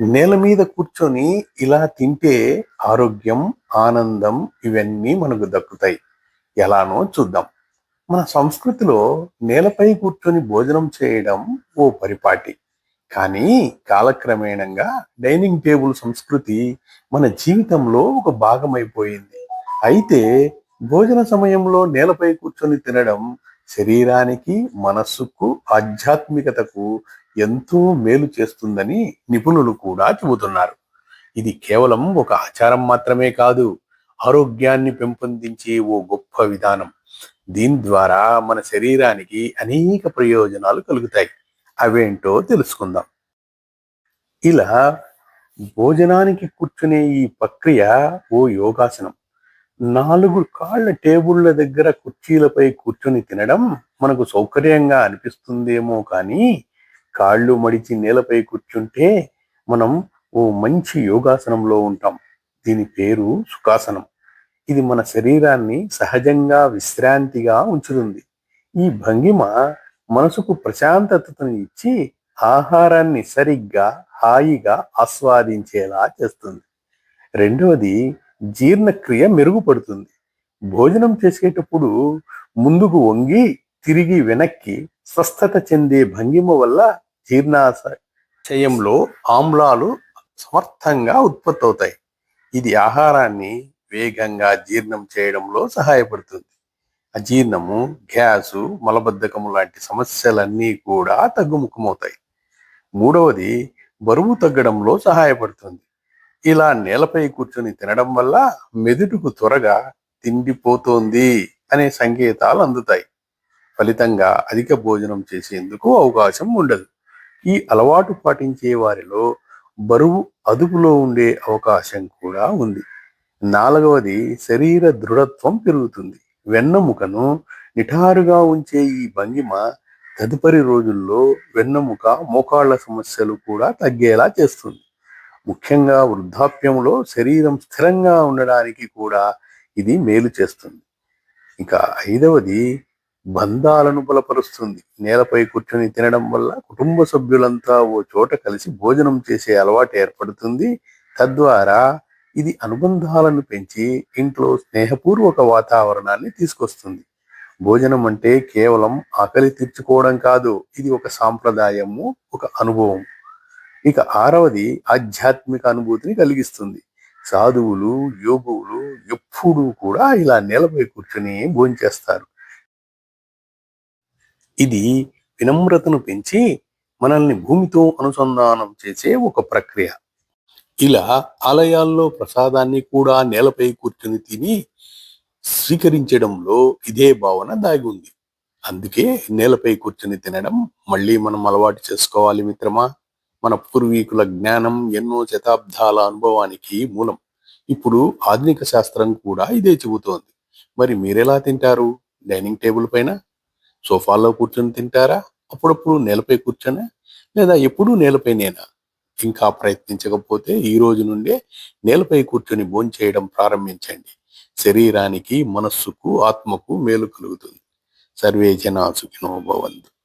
నేల మీద కూర్చొని ఇలా తింటే ఆరోగ్యం ఆనందం ఇవన్నీ మనకు దక్కుతాయి. ఎలానో చూద్దాం. మన సంస్కృతిలో నేలపై కూర్చొని భోజనం చేయడం ఓ పరిపాటి. కానీ కాలక్రమేణంగా డైనింగ్ టేబుల్ సంస్కృతి మన జీవితంలో ఒక భాగమైపోయింది. అయితే భోజన సమయంలో నేలపై కూర్చొని తినడం శరీరానికి మనస్సుకు ఆధ్యాత్మికతకు ఎంతో మేలు చేస్తుందని నిపుణులు కూడా చెబుతున్నారు. ఇది కేవలం ఒక ఆచారం మాత్రమే కాదు ఆరోగ్యాన్ని పెంపొందించే ఓ గొప్ప విధానం. దీని ద్వారా మన శరీరానికి అనేక ప్రయోజనాలు కలుగుతాయి. అవేంటో తెలుసుకుందాం. ఇలా భోజనానికి కూర్చునే ఈ ప్రక్రియ ఓ యోగాసనం. నాలుగు కాళ్ళ టేబుళ్ళ దగ్గర కుర్చీలపై కూర్చుని తినడం మనకు సౌకర్యంగా అనిపిస్తుందేమో కానీ కాళ్ళు మడిచి నేలపై కూర్చుంటే మనం ఓ మంచి యోగాసనంలో ఉంటాం. దీని పేరు సుఖాసనం. ఇది మన శరీరాన్ని సహజంగా విశ్రాంతిగా ఉంచుతుంది. ఈ భంగిమ మనసుకు ప్రశాంతతను ఇచ్చి ఆహారాన్ని సరిగ్గా హాయిగా ఆస్వాదించేలా చేస్తుంది. రెండవది జీర్ణక్రియ మెరుగుపడుతుంది. భోజనం చేసేటప్పుడు ముందుకు వంగి తిరిగి వెనక్కి స్వస్థత చెందే భంగిమ వల్ల జీర్ణాశయంలో ఆమ్లాలు సమర్థంగా ఉత్పత్తి అవుతాయి ఇది ఆహారాన్ని వేగంగా జీర్ణం చేయడంలో సహాయపడుతుంది. అజీర్ణము గ్యాసు మలబద్ధకము లాంటి సమస్యలన్నీ కూడా తగ్గుముఖమవుతాయి. మూడవది బరువు తగ్గడంలో సహాయపడుతుంది. ఇలా నేలపై కూర్చొని తినడం వల్ల మెదుడుకు త్వరగా తిండిపోతోంది అనే సంకేతాలు అందుతాయి. ఫలితంగా అధిక భోజనం చేసేందుకు అవకాశం ఉండదు. ఈ అలవాటు పాటించే వారిలో బరువు అదుపులో ఉండే అవకాశం కూడా ఉంది. నాలుగవది శరీర దృఢత్వం పెరుగుతుంది. వెన్నముకను నిఠారుగా ఉంచే ఈ భంగిమ తదుపరి రోజుల్లో వెన్నముక మోకాళ్ళ సమస్యలు కూడా తగ్గేలా చేస్తుంది. ముఖ్యంగా వృద్ధాప్యంలో శరీరం స్థిరంగా ఉండడానికి కూడా ఇది మేలు చేస్తుంది. ఇంకా ఐదవది బంధాలను బలపరుస్తుంది. నేలపై కూర్చొని తినడం వల్ల కుటుంబ సభ్యులంతా ఓ చోట కలిసి భోజనం చేసే అలవాటు ఏర్పడుతుంది. తద్వారా ఇది అనుబంధాలను పెంచి ఇంట్లో స్నేహపూర్వక వాతావరణాన్ని తీసుకొస్తుంది. భోజనం అంటే కేవలం ఆకలి తీర్చుకోవడం కాదు ఇది ఒక సాంప్రదాయము ఒక అనుభవం. ఇక ఆరవది ఆధ్యాత్మిక అనుభూతిని కలిగిస్తుంది. సాధువులు యోగువులు ఎప్పుడూ కూడా ఇలా నేలపై కూర్చొని భోంచేస్తారు. ఇది వినమ్రతను పెంచి మనల్ని భూమితో అనుసంధానం చేసే ఒక ప్రక్రియ. ఇలా ఆలయాల్లో ప్రసాదాన్ని కూడా నేలపై కూర్చుని తిని స్వీకరించడంలో ఇదే భావన దాగి ఉంది. అందుకే నేలపై కూర్చుని తినడం మళ్ళీ మనం అలవాటు చేసుకోవాలి మిత్రమా? మన పూర్వీకుల జ్ఞానం ఎన్నో శతాబ్దాల అనుభవానికి మూలం. ఇప్పుడు ఆధునిక శాస్త్రం కూడా ఇదే చెబుతోంది. మరి మీరెలా తింటారు? డైనింగ్ టేబుల్ పైన? సోఫాలో కూర్చొని తింటారా? అప్పుడప్పుడు నేలపై కూర్చొని? లేదా ఎప్పుడూ నేలపై నేనా? ఇంకా ప్రయత్నించకపోతే ఈ రోజు నుండే నేలపై కూర్చొని భోంచేయడం ప్రారంభించండి. శరీరానికి మనస్సుకు ఆత్మకు మేలు కలుగుతుంది. సర్వే జనా సుఖినో భవంతు.